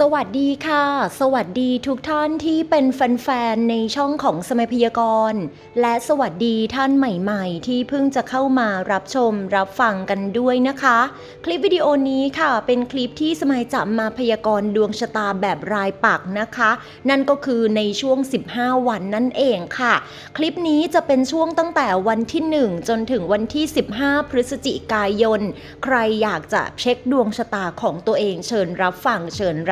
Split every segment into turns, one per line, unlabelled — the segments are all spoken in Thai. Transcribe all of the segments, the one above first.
สวัสดีค่ะ สวัสดีทุกท่านที่เป็นแฟนๆในช่องของสมัยพยากรณ์ และสวัสดีท่านใหม่ๆ ที่เพิ่งจะเข้ามารับชมรับฟังกันด้วยนะคะ คลิปวิดีโอนี้ค่ะ เป็นคลิปที่สมัยจะมาพยากรณ์ดวงชะตาแบบรายปักนะคะ นั่นก็คือในช่วง 15 วันนั่นเองค่ะ คลิปนี้จะเป็นช่วงตั้งแต่วันที่ 1 จนถึงวันที่ 15 พฤศจิกายน ใครอยากจะเช็คดวงชะตาของตัวเองเชิญรับฟังเชิญรับ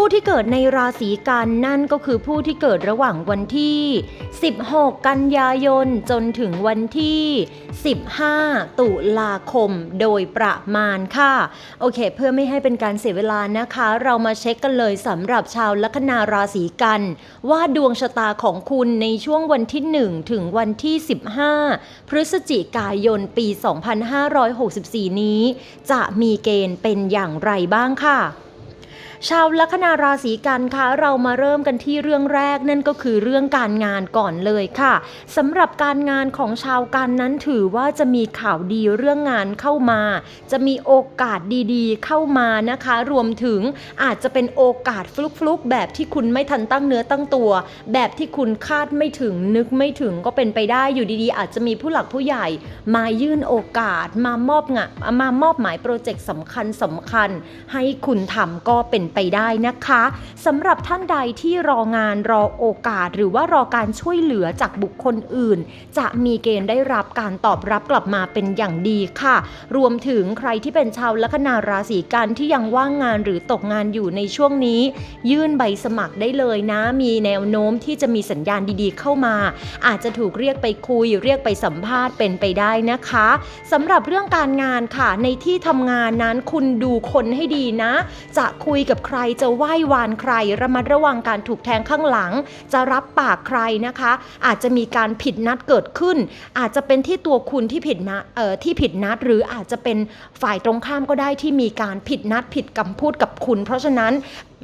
ผู้ที่เกิดในราศีกันนั่นก็คือผู้ที่เกิดระหว่างวันที่ 16 กันยายน จนถึงวันที่ 15 ตุลาคมโดยประมาณค่ะ โอเค เพื่อไม่ให้เป็นการเสียเวลานะคะ เรามาเช็คกันเลยสำหรับชาวลัคนาราศีกัน ว่าดวงชะตาของคุณในช่วงวันที่ 1 ถึงวันที่ 15 พฤศจิกายนปี 2564 นี้ จะมีเกณฑ์เป็นอย่างไรบ้างค่ะ ชาวลัคนาราศีกันคะเรามาเริ่มกันที่เรื่องแรกนั่นก็คือเรื่องการงานก่อนเลยค่ะสำหรับการงานของชาวกันนั้นถือว่าจะมีข่าวดีเรื่องงานเข้ามา จะมีโอกาสดีๆ เข้ามานะคะ รวมถึงอาจจะเป็นโอกาสฟลุกๆ แบบที่คุณไม่ทันตั้งเนื้อตั้งตัว แบบที่คุณคาดไม่ถึงนึกไม่ถึงก็เป็นไปได้อยู่ดีๆ อาจจะมีผู้หลักผู้ใหญ่มายื่นโอกาสมามอบงานมามอบหมายโปรเจกต์สำคัญสำคัญให้คุณทำก็เป็นไปได้นะคะสำหรับท่านใดที่รองานรอโอกาส หรือว่ารอการช่วยเหลือจากบุคคลอื่น จะมีเกณฑ์ได้รับการตอบรับกลับมาเป็นอย่างดีค่ะ รวมถึงใครที่เป็นชาวลัคนาราศีกันที่ยังว่างงานหรือตกงานอยู่ในช่วงนี้ ยื่นใบสมัครได้เลยนะ มีแนวโน้มที่จะมีสัญญาณดีๆ เข้ามา อาจจะถูกเรียกไปคุยเรียกไปสัมภาษณ์เป็นไปได้นะคะสำหรับเรื่องการงานค่ะ ในที่ทำงานนั้นคุณดูคนให้ดีนะ จะคุยกับใครจะไหว้วานใคร ระมัดระวังการถูกแทงข้างหลัง จะรับปากใครนะคะ อาจจะมีการผิดนัดเกิดขึ้น อาจจะเป็นที่ตัวคุณที่ผิดนัดเอ่อที่ผิดนัด หรืออาจจะเป็นฝ่ายตรงข้ามก็ได้ที่มีการผิดนัดผิดคำพูดกับคุณ เพราะฉะนั้น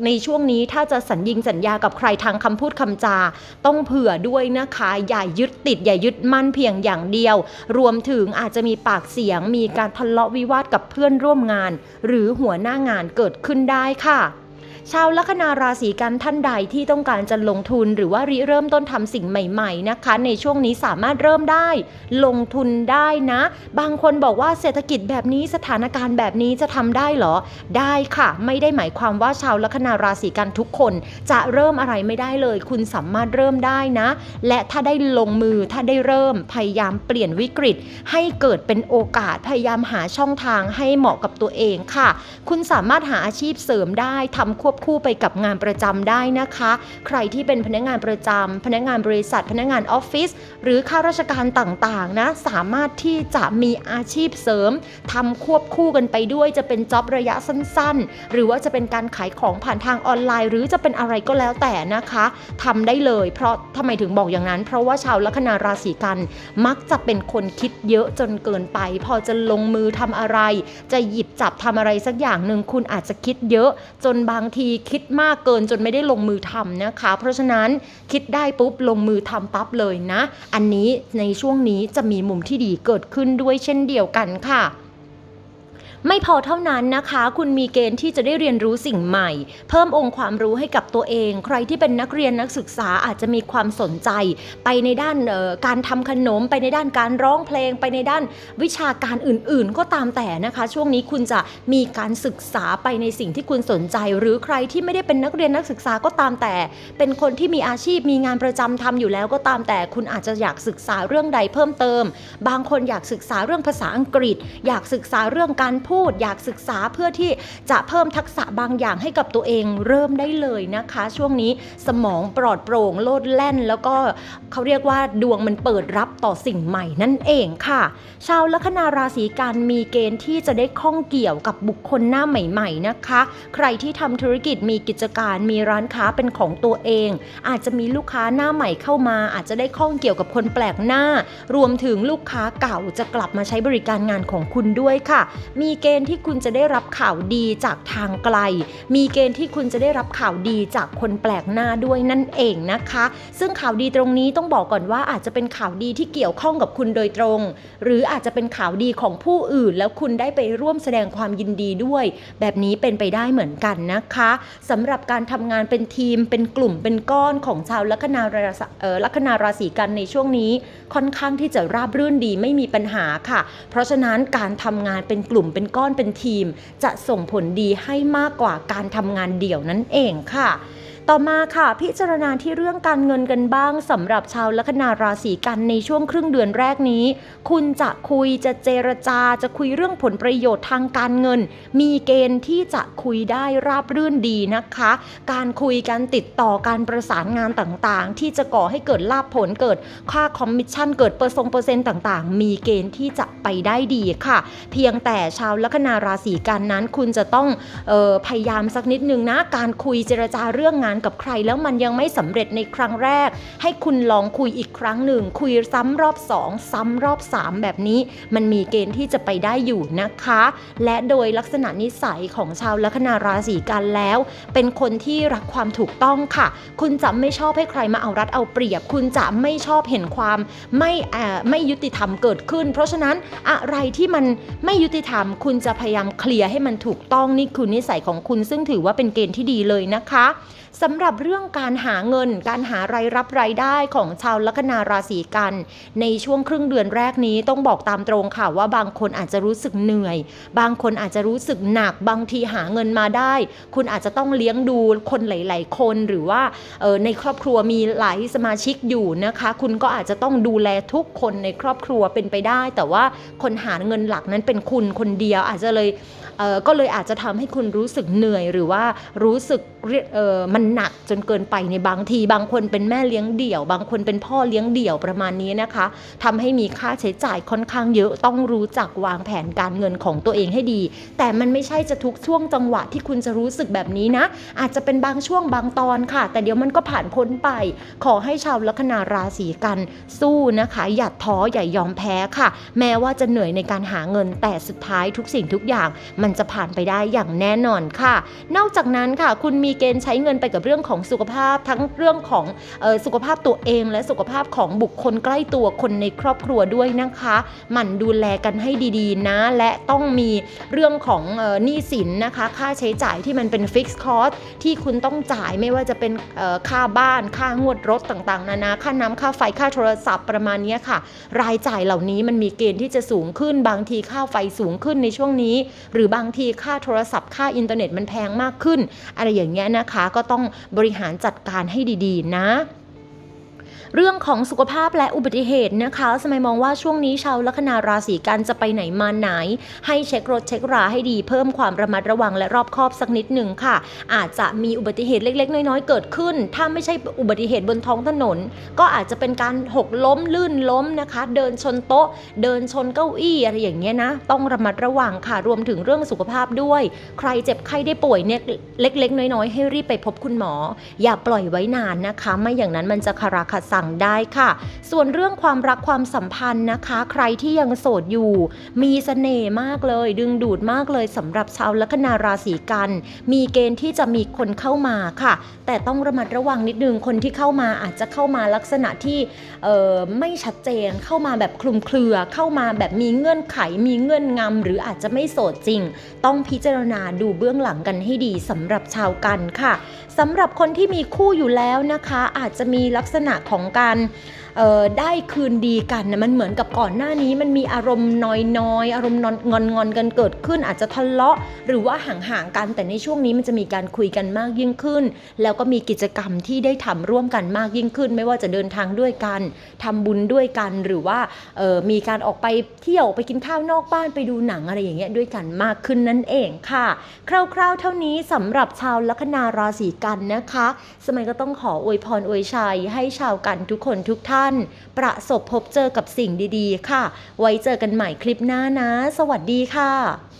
ในช่วงนี้ถ้าจะสัญญิงสัญญากับใครทางคำพูดคำจา ต้องเผื่อด้วยนะคะ อย่ายึดติดอย่ายึดมั่นเพียงอย่างเดียว รวมถึงอาจจะมีปากเสียง มีการทะเลาะวิวาทกับเพื่อนร่วมงาน หรือหัวหน้างานเกิดขึ้นได้ค่ะ ชาวลัคนาราศีกันท่านใดที่ต้องการจะลงทุนหรือว่าริเริ่มต้นทำสิ่งใหม่ ๆนะคะ ในช่วงนี้สามารถเริ่มได้ ลงทุนได้นะ บางคนบอกว่าเศรษฐกิจแบบนี้สถานการณ์แบบนี้จะทำได้เหรอ ได้ค่ะ ไม่ได้หมายความว่าชาวลัคนาราศีกันทุกคน จะเริ่มอะไรไม่ได้เลย คุณสามารถเริ่มได้นะ และถ้าได้ลงมือถ้าได้เริ่มพยายามเปลี่ยนวิกฤต ให้เกิดเป็นโอกาสพยายามหาช่องทางให้เหมาะกับตัวเองค่ะ คุณสามารถหาอาชีพเสริมได้ทำควบคู่ไปกับงานประจำได้นะคะ ใครที่เป็นพนักงานประจำพนักงานบริษัท พนักงานออฟฟิศหรือข้าราชการต่างๆนะสามารถที่จะมีอาชีพเสริมทำควบคู่กันไปด้วยจะเป็นจ็อบระยะสั้น ๆ หรือว่าจะเป็นการขายของผ่านทางออนไลน์ หรือจะเป็นอะไรก็แล้วแต่นะคะทำได้เลยเพราะทำไมถึงบอกอย่างนั้น เพราะว่าชาวลัคนาราศีกันมักจะเป็นคนคิดเยอะจนเกินไป พอจะลงมือทำอะไร จะหยิบจับทำอะไรสักอย่างหนึ่งคุณอาจจะคิดเยอะจนบางทีคิดมากเกินจนไม่ได้ลงมือทำนะคะ เพราะฉะนั้นคิดได้ปุ๊บลงมือทำปั๊บเลยนะ อันนี้ในช่วงนี้จะมีมุมที่ดีเกิดขึ้นด้วยเช่นเดียวกันค่ะ ไม่พอเท่านั้นนะคะ คุณมีเกณฑ์ที่จะได้เรียนรู้สิ่งใหม่ เพิ่มองค์ความรู้ให้กับตัวเอง ใครที่เป็นนักเรียนนักศึกษาอาจจะมีความสนใจ ไปในด้านการทำขนม ไปในด้านการร้องเพลง ไปในด้านวิชาการอื่น ๆ ก็ตามแต่นะคะ ช่วงนี้คุณจะมีการศึกษาไปในสิ่งที่คุณสนใจ หรือใครที่ไม่ได้เป็นนักเรียนนักศึกษาก็ตามแต่ เป็นคนที่มีอาชีพมีงานประจำทำอยู่แล้วก็ตามแต่ คุณอาจจะอยากศึกษาเรื่องใดเพิ่มเติม บางคนอยากศึกษาเรื่องภาษาอังกฤษ อยากศึกษาเรื่องการพูดพูด อยากศึกษาเพื่อที่จะเพิ่มทักษะบางอย่างให้กับตัวเองเริ่มได้เลยนะคะ ช่วงนี้สมองปลอดโปร่งโลดแล่น แล้วก็เขาเรียกว่าดวงมันเปิดรับต่อสิ่งใหม่นั่นเองค่ะ ชาวลัคนาราศีกันมีเกณฑ์ที่จะได้ข้องเกี่ยวกับบุคคลหน้าใหม่ๆนะคะ ใครที่ทำธุรกิจมีกิจการมีร้านค้าเป็นของตัวเอง อาจจะมีลูกค้าหน้าใหม่เข้ามา อาจจะได้ข้องเกี่ยวกับคนแปลกหน้า รวมถึงลูกค้าเก่าจะกลับมาใช้บริการงานของคุณด้วยค่ะ มีเกณฑ์ที่คุณจะได้รับข่าวดีจากทางไกล มีเกณฑ์ที่คุณจะได้รับข่าวดีจากคนแปลกหน้าด้วยนั่นเองนะคะ ซึ่งข่าวดีตรงนี้ต้องบอกก่อนว่าอาจจะเป็นข่าวดีที่เกี่ยวข้องกับคุณโดยตรง หรืออาจจะเป็นข่าวดีของผู้อื่น แล้วคุณได้ไปร่วมแสดงความยินดีด้วย แบบนี้เป็นไปได้เหมือนกันนะคะสำหรับการทำงานเป็นทีมเป็นกลุ่มเป็นก้อนของชาวลัคนาราศีลัคนาราศีกันในช่วงนี้ ค่อนข้างที่จะราบรื่นดีไม่มีปัญหาค่ะ เพราะฉะนั้นการทำงานเป็นกลุ่มเป็นก้อนเป็นทีม จะส่งผลดีให้มากกว่าการทำงานเดี่ยวนั่นเองค่ะ ต่อมาค่ะ พิจารณาที่เรื่องการเงินกันบ้างสำหรับชาวลัคนาราศีกันในช่วงครึ่งเดือนแรกนี้ คุณจะคุยจะเจรจาจะคุยเรื่องผลประโยชน์ทางการเงิน มีเกณฑ์ที่จะคุยได้ราบรื่นดีนะคะ การคุยการติดต่อการประสานงานต่างๆ ที่จะก่อให้เกิดลาภผลเกิดค่าคอมมิชชั่นเกิดเปอร์เซ็นต์เปอร์เซ็นต์ต่างๆ มีเกณฑ์ที่จะไปได้ดีค่ะ เพียงแต่ชาวลัคนาราศีกันนั้น คุณจะต้องออพยายามสักนิดนึงนะการคุยเจรจาเรื่องงานกับใครแล้วมันยังไม่สำเร็จในครั้งแรก ให้คุณลองคุยอีกครั้งหนึ่ง คุยซ้ำรอบ2ซ้ำรอบ 3 แบบนี้ มันมีเกณฑ์ที่จะไปได้อยู่นะคะ และโดยลักษณะนิสัยของชาวลัคนาราศีกันแล้ว เป็นคนที่รักความถูกต้องค่ะ คุณจะไม่ชอบให้ใครมาเอารัดเอาเปรียบ คุณจะไม่ชอบเห็นความไม่ไม่ยุติธรรมเกิดขึ้น เพราะฉะนั้นอะไรที่มันไม่ยุติธรรม คุณจะพยายามเคลียร์ให้มันถูกต้องนี่คือนิสัยของคุณซึ่งถือว่าเป็นเกณฑ์ที่ดีเลยนะคะ สำหรับเรื่องการหาเงิน การหารายรับรายได้ของชาวลัคนาราศีกัน ในช่วงครึ่งเดือนแรกนี้ต้องบอกตามตรงค่ะว่าบางคนอาจจะรู้สึกเหนื่อย บางคนอาจจะรู้สึกหนักบางทีหาเงินมาได้ คุณอาจจะต้องเลี้ยงดูคนหลาย ๆ คนหรือว่าออในครอบครัวมีหลายสมาชิกอยู่นะคะ คุณก็อาจจะต้องดูแลทุกคนในครอบครัวเป็นไปได้ แต่ว่าคนหาเงินหลักนั้นเป็นคุณคนเดียวอาจจะเลย ก็เลยอาจจะทำให้คุณรู้สึกเหนื่อย หรือว่ารู้สึกมันหนักจนเกินไปในบางที บางคนเป็นแม่เลี้ยงเดี่ยว บางคนเป็นพ่อเลี้ยงเดี่ยวประมาณนี้นะคะทำให้มีค่าใช้จ่ายค่อนข้างเยอะต้องรู้จักวางแผนการเงินของตัวเองให้ดี แต่มันไม่ใช่จะทุกช่วงจังหวะที่คุณจะรู้สึกแบบนี้นะ อาจจะเป็นบางช่วงบางตอนค่ะ แต่เดี๋ยวมันก็ผ่านพ้นไป ขอให้ชาวลัคนาราศีกันสู้นะคะ อย่าท้ออย่ายอมแพ้ค่ะ แม้ว่าจะเหนื่อยในการหาเงินแต่สุดท้ายทุกสิ่งทุกอย่างมันจะผ่านไปได้อย่างแน่นอนค่ะ นอกจากนั้นค่ะ คุณมีเกณฑ์ใช้เงินไปกับเรื่องของสุขภาพ ทั้งเรื่องของออสุขภาพตัวเอง และสุขภาพของบุคคลใกล้ตัวคนในครอบครัวด้วยนะคะหมั่นดูแลกันให้ดีๆ นะ และต้องมีเรื่องของหนี้สินนะคะ ค่าใช้จ่ายที่มันเป็นฟิกซ์คอสที่คุณต้องจ่ายไม่ว่าจะเป็นค่าบ้าน ค่างวดรถต่างๆ นานา ค่าน้ำค่าไฟ ค่าโทรศัพท์ประมาณนี้ค่ะ รายจ่ายเหล่านี้มันมีเกณฑ์ที่จะสูงขึ้น บางทีค่าไฟสูงขึ้นในช่วงนี้ หรือบางทีค่าโทรศัพท์ ค่าอินเทอร์เน็ตมันแพงมากขึ้น อะไรอย่างเงี้ยนะคะ ก็ต้องบริหารจัดการให้ดีๆ นะ เรื่องของสุขภาพและอุบัติเหตุนะคะสมัยมองว่าช่วงนี้ชาวลัคนาราศีกันจะไปไหนมาไหน ให้เช็ครถเช็คราให้ดีเพิ่มความระมัดระวังและรอบคอบสักนิดหนึ่งค่ะ อาจจะมีอุบัติเหตุเล็ก ๆ น้อยๆเกิดขึ้น ถ้าไม่ใช่อุบัติเหตุบนท้องถนน ก็อาจจะเป็นการหกล้มลื่นล้มนะคะ เดินชนโต๊ะ เดินชนเก้าอี้อะไรอย่างเงี้ยนะ ต้องระมัดระวังค่ะรวมถึงเรื่องสุขภาพด้วย ใครเจ็บไข้ได้ป่วยเนี่ยเล็ก ๆ น้อยๆ ให้รีบไปพบคุณหมอ อย่าปล่อยไว้นานนะคะ ไม่อย่างนั้นมันจะคาราคาสั่งได้ค่ะ ส่วนเรื่องความรักความสัมพันธ์นะคะ ใครที่ยังโสดอยู่ มีเสน่ห์มากเลย ดึงดูดมากเลยสำหรับชาวลัคนาราศีกัน มีเกณฑ์ที่จะมีคนเข้ามาค่ะ แต่ต้องระมัดระวังนิดนึงคนที่เข้ามาอาจจะเข้ามาลักษณะที่เออไม่ชัดเจนเข้ามาแบบคลุมเครือเข้ามาแบบมีเงื่อนไขมีเงื่อนงำหรืออาจจะไม่โสดจริง ต้องพิจารณาดูเบื้องหลังกันให้ดีสำหรับชาวกันค่ะ สำหรับคนที่มีคู่อยู่แล้วนะคะ อาจจะมีลักษณะของการ ได้คืนดีกันนะมันเหมือนกับก่อนหน้านี้มันมีอารมณ์น้อยๆอารมณ์งอนงอนๆกันเกิดขึ้น อาจจะทะเลาะหรือว่าห่างๆกันแต่ในช่วงนี้มันจะมีการคุยกันมากยิ่งขึ้น แล้วก็มีกิจกรรมที่ได้ทำร่วมกันมากยิ่งขึ้น ไม่ว่าจะเดินทางด้วยกันทำบุญด้วยกันหรือว่าออมีการออกไปเที่ยวไปกินข้าวนอกบ้านไปดูหนังอะไรอย่างเงี้ยด้วยกันมากขึ้นนั่นเองค่ะ คร่าวๆ เท่านี้สำหรับชาวลัคนาราศีกันนะคะ สมัยก็ต้องขออวยพรอวยชัยให้ชาวกันทุกคนทุกท่าาน ประสบพบเจอกับสิ่งดีๆ ค่ะ ไว้เจอกันใหม่คลิปหน้านะ สวัสดีค่ะ